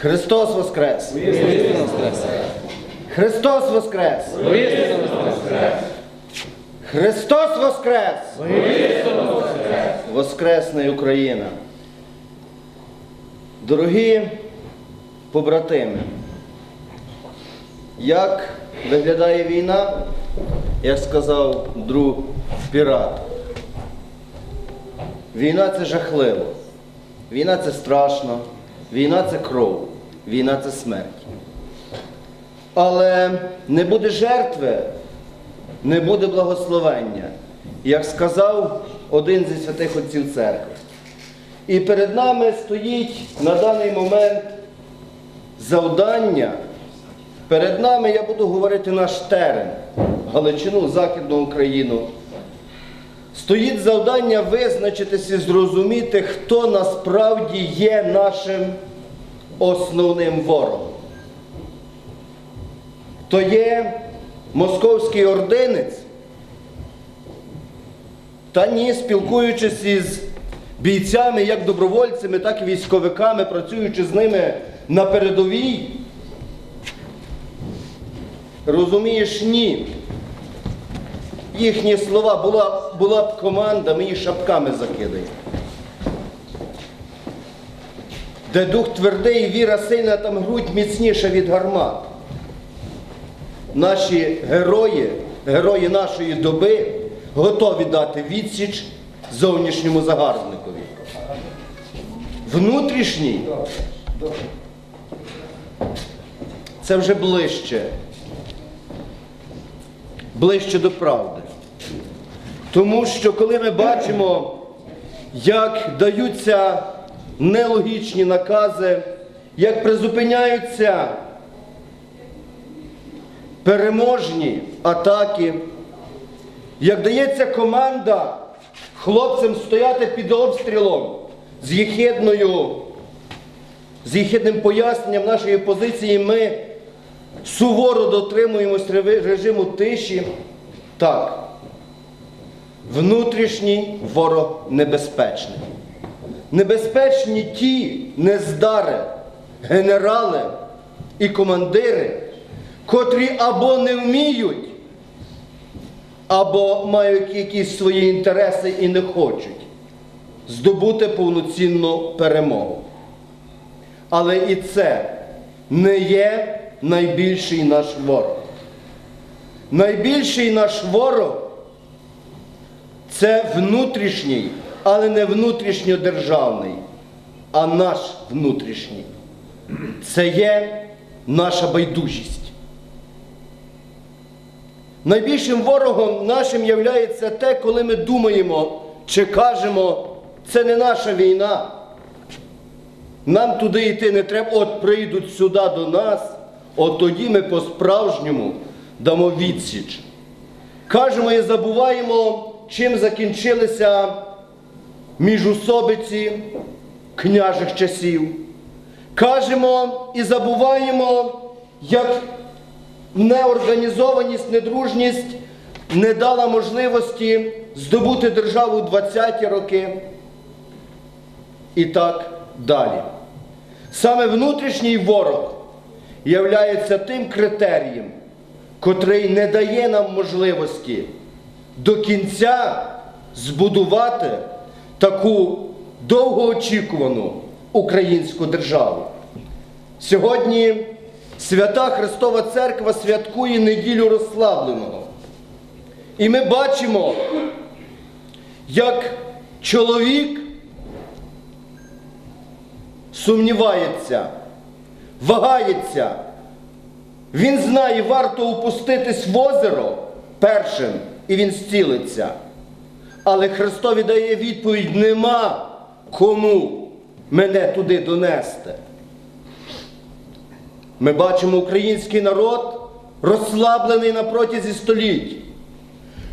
Христос Воскрес! Христос Воскрес! Христос Воскрес! Воскресне Україна! Дорогі побратими, як виглядає війна, як сказав друг пірат, війна це жахливо, війна це страшно, війна це кров, війна це смерть. Але не буде жертви, не буде благословення, як сказав один зі святих отців церкви. І перед нами стоїть на даний момент завдання. Перед нами я буду говорити наш терен, Галичину, Західну Україну. Стоїть завдання визначитися і зрозуміти, хто насправді є нашим основним ворогом. То є московський ординець. Та ні, спілкуючись із бійцями, як добровольцями, так і військовиками, працюючи з ними на передовій, розумієш, ні. Їхні слова була, була б команда, ми її шапками закидаємо. Де дух твердий, віра сильна, там грудь міцніша від гармат. Наші герої, герої нашої доби готові дати відсіч зовнішньому загарбникові. Внутрішній це вже ближче. Ближче до правди. Тому що коли ми бачимо, як даються нелогічні накази, як призупиняються переможні атаки, як дається команда хлопцям стояти під обстрілом з єхидною, з єхидним поясненням нашої позиції, ми суворо дотримуємось режиму тиші. Так, внутрішній ворог небезпечний. Небезпечні ті нездари, генерали і командири, котрі або не вміють, або мають якісь свої інтереси і не хочуть здобути повноцінну перемогу. Але і це не є найбільший наш ворог. Найбільший наш ворог це внутрішній, але не внутрішньодержавний, а наш внутрішній. Це є наша байдужість. Найбільшим ворогом нашим являється те, коли ми думаємо чи кажемо, це не наша війна. Нам туди йти не треба, от прийдуть сюди до нас, от тоді ми по-справжньому дамо відсіч. Кажемо і забуваємо, чим закінчилися міжусобиці княжих часів. Кажемо і забуваємо, як неорганізованість, недружність не дала можливості здобути державу у 20-ті роки. І так далі. Саме внутрішній ворог являється тим критерієм, котрий не дає нам можливості до кінця збудувати таку довгоочікувану українську державу. Сьогодні Свята Христова Церква святкує неділю розслабленого. І ми бачимо, як чоловік сумнівається, вагається. Він знає, варто опуститись в озеро першим, і він зцілиться. Але Христові дає відповідь: нема кому мене туди донести. Ми бачимо український народ розслаблений на протязі століть,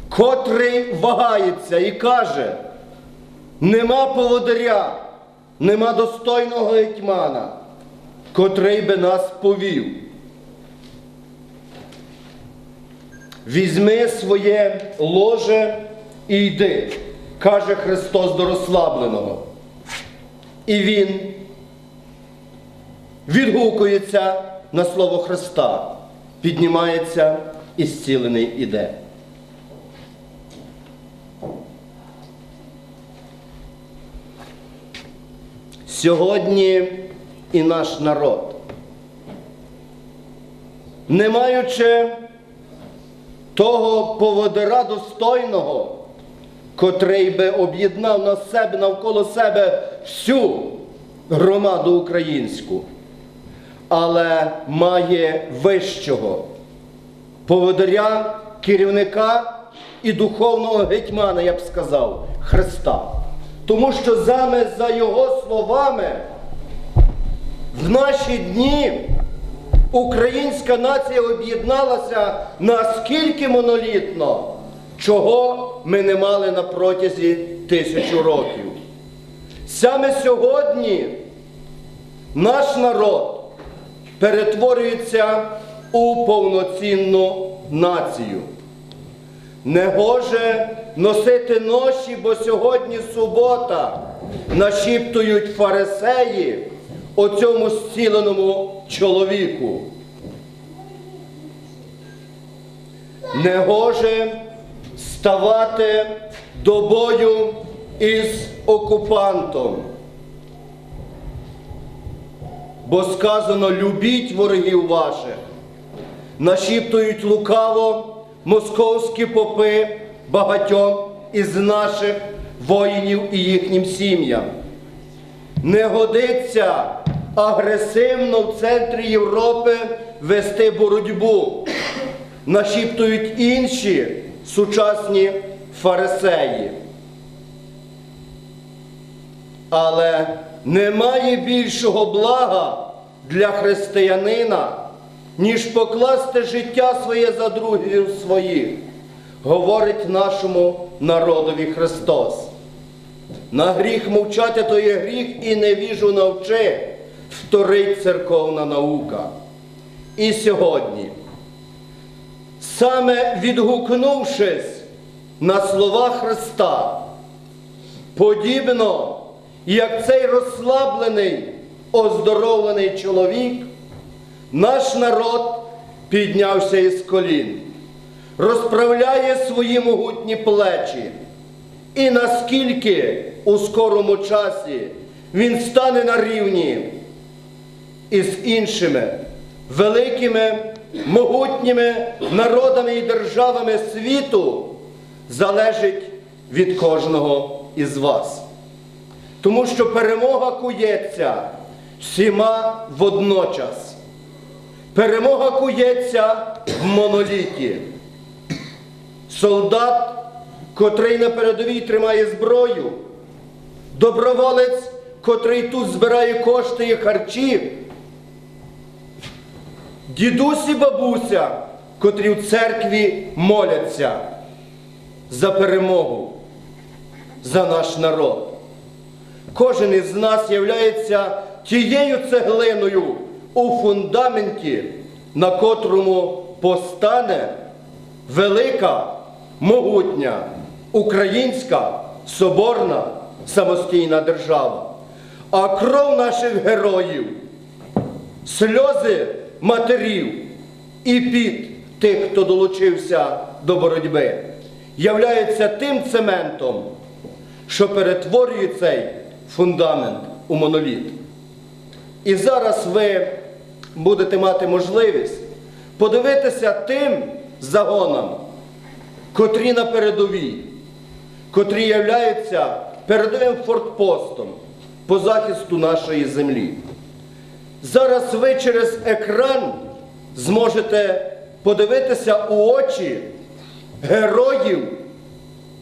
котрий вагається і каже, нема поводаря, нема достойного гетьмана, котрий би нас повів. візьми своє ложе і йди, каже Христос до розслабленого. І Він відгукується на слово Христа, піднімається і зцілений іде. Сьогодні і наш народ, не маючи того поводира достойного, котрий би об'єднав на себе навколо себе всю громаду українську, але має вищого поводиря, керівника і духовного гетьмана, я б сказав, Христа. Тому що саме за його словами в наші дні українська нація об'єдналася наскільки монолітно, чого ми не мали на протязі тисячу років. Саме сьогодні наш народ перетворюється у повноцінну націю. Не гоже носити ноші, бо сьогодні субота, нашіптують фарисеї оцьому зціленому чоловіку. Не гоже ставати до бою із окупантом. Бо сказано любіть ворогів ваших, нашіптують лукаво московські попи багатьом із наших воїнів і їхнім сім'ям. Не годиться агресивно в центрі Європи вести боротьбу, нашіптують інші сучасні фарисеї. Але немає більшого блага для християнина, ніж покласти життя своє за других своїх, говорить нашому народові Христос. На гріх мовчати то є гріх і невіжу навчи, вторить церковна наука. І сьогодні, саме відгукнувшись на слова Христа, подібно, як цей розслаблений, оздоровлений чоловік, наш народ піднявся із колін, розправляє свої могутні плечі. І наскільки у скорому часі він стане на рівні із іншими великими могутніми народами і державами світу, залежить від кожного із вас. Тому що перемога кується всіма водночас. Перемога кується в моноліті. Солдат, котрий на передовій тримає зброю, доброволець, котрий тут збирає кошти і харчі, дідусь і бабуся, котрі в церкві моляться за перемогу, за наш народ. Кожен із нас являється тією цеглиною у фундаменті, на котрому постане велика, могутня, українська, соборна, самостійна держава. А кров наших героїв, сльози матерів і під тих, хто долучився до боротьби, являється тим цементом, що перетворює цей фундамент у моноліт. І зараз ви будете мати можливість подивитися тим загонам, котрі на передовій, котрі являються передовим фортпостом по захисту нашої землі. Зараз ви через екран зможете подивитися у очі героїв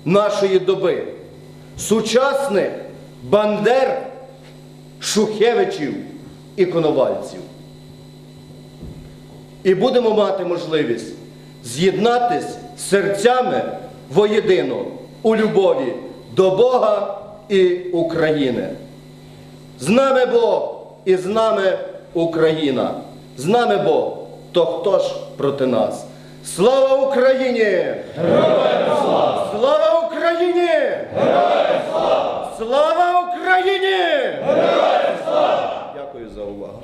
нашої доби, сучасних бандер, шухевичів і коновальців. І будемо мати можливість з'єднатись серцями воєдино у любові до Бога і України. З нами Бог і з нами Україна. З нами Бог, то хто ж проти нас? Слава Україні! Героям слава! Слава Україні! Героям слава! Слава Україні! Героям слава! Дякую за увагу.